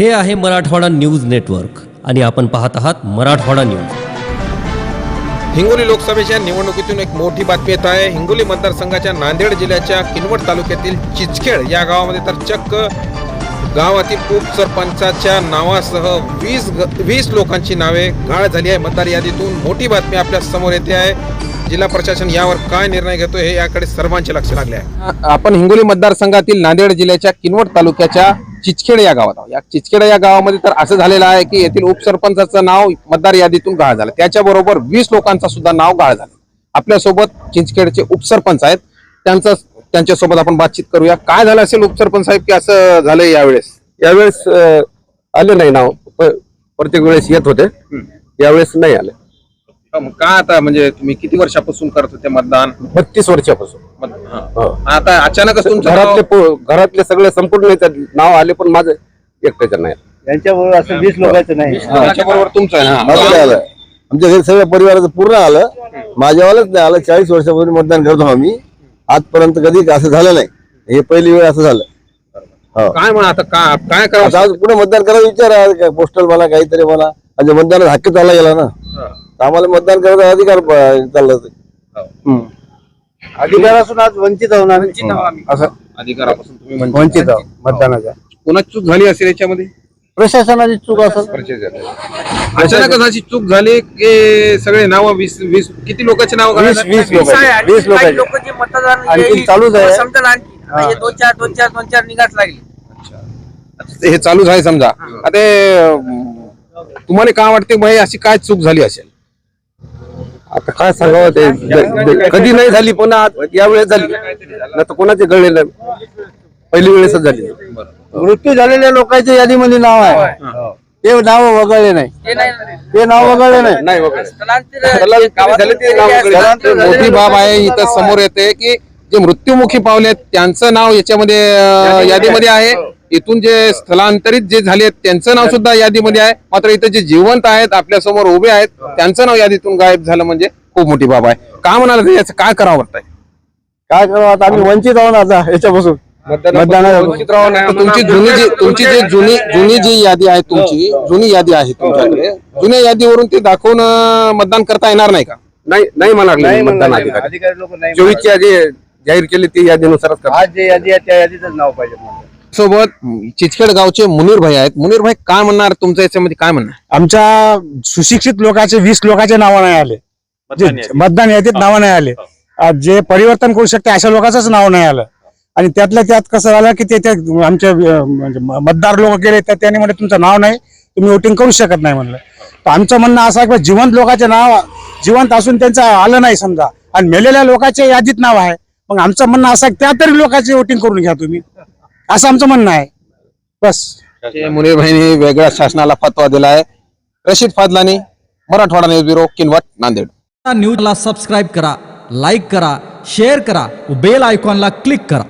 हे आहे Marathwada news network आणि आपण पाहत आहात मराठवाडा न्यूज. हिंगोली लोकसभेच्या निवडणुकीतून एक मोठी बातमी येत आहे. हिंगोली मतदारसंघाच्या नांदेड जिल्ह्याच्या किनवट तालुक्यातील चिचखेड या गावामध्ये तर चक्क गावातील उपसरपंचाच्या नावासह वीस वीस लोकांची नावे गाळ झाली आहे. मतदार यादीतून मोठी बातमी आपल्यासमोर येते आहे. जिल्हा प्रशासन यावर काय निर्णय घेतो हे याकडे सर्वांचे लक्ष लागले आहे. आपण हिंगोली मतदारसंघातील नांदेड जिल्ह्याच्या किनवट तालुक्याच्या चिचखेड या गावात आहोत. या चिचखेड या गावामध्ये तर असं झालेलं आहे की येथील उपसरपंचाचं नाव मतदार यादीतून गाळ झालं. त्याच्याबरोबर वीस लोकांचं सुद्धा नाव गाळ झालं. आपल्यासोबत चिंचखेडचे उपसरपंच आहेत. त्यांचं त्यांच्यासोबत आपण बातचीत करूया. काय झालं असेल उपसरपंच साहेब की असं झालंय यावेळेस? यावेळेस आले नाही नाव. प्रत्येक वेळेस येत होते. यावेळेस नाही आले. मग का आता म्हणजे तुम्ही किती वर्षापासून करत होते मतदान? बत्तीस वर्षापासून. मत- हा. हो. आता अचानकच तुमचं घरातले नाव- पो- घरातले सगळे संपूर्ण याच्यात नाव आले पण माझं एकट्याच्या नाही. यांच्याबरोबर असं वीस लोकांचं नाही. त्याच्याबरोबर तुमचं आहे ना? माझं नाही आलं. आमच्या घरी सगळ्या परिवाराचं पूर्ण आलं. माझ्यावालाच नाही आलं. चाळीस वर्षापासून मतदान करतो आम्ही. आजपर्यंत कधी असं झालं नाही. हे पहिली वेळ असं झालं. हो. काय म्हणा आता का काय आता करावं आज पुढे मतदान करायचा विचार आहे. पोस्टल मला काहीतरी मला. म्हणजे मतदानात हक्क चालला गेला ना. आम्हाला मतदान करायचा अधिकार प- चालला ते. हम्म. अधिकारापासून आज वंचित आहोत आम्ही. असं. अधिकारापासून तुम्ही. वंचित आहोत. मतदानाच्या. कोणाची चूक झाली असेल याच्यामध्ये? प्रशासनाची चूक असं. अचानकच अशी चूक झाली की सगळे नाव वीस वीस किती लोकांचे नाव वीस वीस लोकांचे वीस लोकांचे लोक. जे मतदान आणखी येईल, चालूच आहे. समजेल आणखी. आता हे दोन चार दोन चार दोन चार निघाच लागली. हे चालूच आहे समजा. आता हे, अं, तुम्हाला काय वाटते भाई अशी काय चूक झाली असेल? आता काय सांगावं ते? ज- ज- कधी नाही झाली पण आज यावेळेस झाली. नाही तर कोणाचे गळले नाही. पहिली वेळेसच झाली. मृत्यू झालेल्या लोकांच्या यादीमध्ये नाव आहे. ते नाव वगळले नाही. ते नाही ते नाव वगळले नाही. नाही वगैरे स्थलांतर स्थलांतरित गावातून झाले ते नाव केलेले वगैरे. असतात. मोठी बाब आहे इथं समोर येते की जे मृत्युमुखी पावले त्यांचं नाव याच्यामध्ये अं, यादीमध्ये आहे. इथून जे स्थलांतरित जे झाले त्यांचं नाव सुद्धा यादीमध्ये आहे. मात्र इथं जे जिवंत आहेत आपल्यासमोर उभे आहेत त्यांचं नाव यादीतून गायब झालं म्हणजे खूप मोठी बाब आहे. का म्हणाल याचं काय करावं वाटतंय? काय करावं? आता आम्ही वंचित आहोत आता याच्यापासून. तुमची जुनी जी तुमची जी जुनी जुनी जी यादी आहे तुमची जुनी यादी आहे तुमच्याकडे. जुन्या यादीवरून ते दाखवून मतदान करता येणार नाही का? नाही नाही म्हणाले नाही मतदान. अधिकारी. अधिकारी लोक नाही चोवीसची यादी जाहीर केली ती यादीनुसारच आज जे यादी आहे त्या यादीतच नाव पाहिजे. सोबत चिचखेड गावचे मुनीर भाई आहेत. मुनीर भाई काय म्हणणार तुमचं याच्यामध्ये? काय म्हणणार? आमच्या सुशिक्षित लोकांचे वीस लोकांचे नावं नाही आले. जे मतदान यादीत. नावं नाही आले. जे परिवर्तन करू शकते अशा लोकांचंच नाव नाही आलं. आणि त्यातल्या त्यात कसं झालं की ते त्या आमच्या अं, म्हणजे म- मतदार लोक गेले तर त्यांनी म्हणजे तुमचं नाव नाही तुम्ही वोटिंग करू शकत नाही म्हणलं. तर आमचं म्हणणं असं आहे की जिवंत लोकांचे नाव जिवंत असून त्यांचं आलं नाही समजा. आणि मेलेल्या लोकांच्या यादीत नाव आहे. मग आमचं म्हणणं असं आहे की त्या तरी लोकांचे वोटिंग करून घ्या तुम्ही. असं आमचं म्हणणं आहे. बस. मुनीर भाईने वेगळ्या शासनाला फतवा दिला आहे रशीद फादलानी मराठवाडा न्यूज ब्युरो किनवट नांदेड. न्यूजला सबस्क्राईब करा लाईक करा शेअर करा व बेल आयकॉनला क्लिक करा.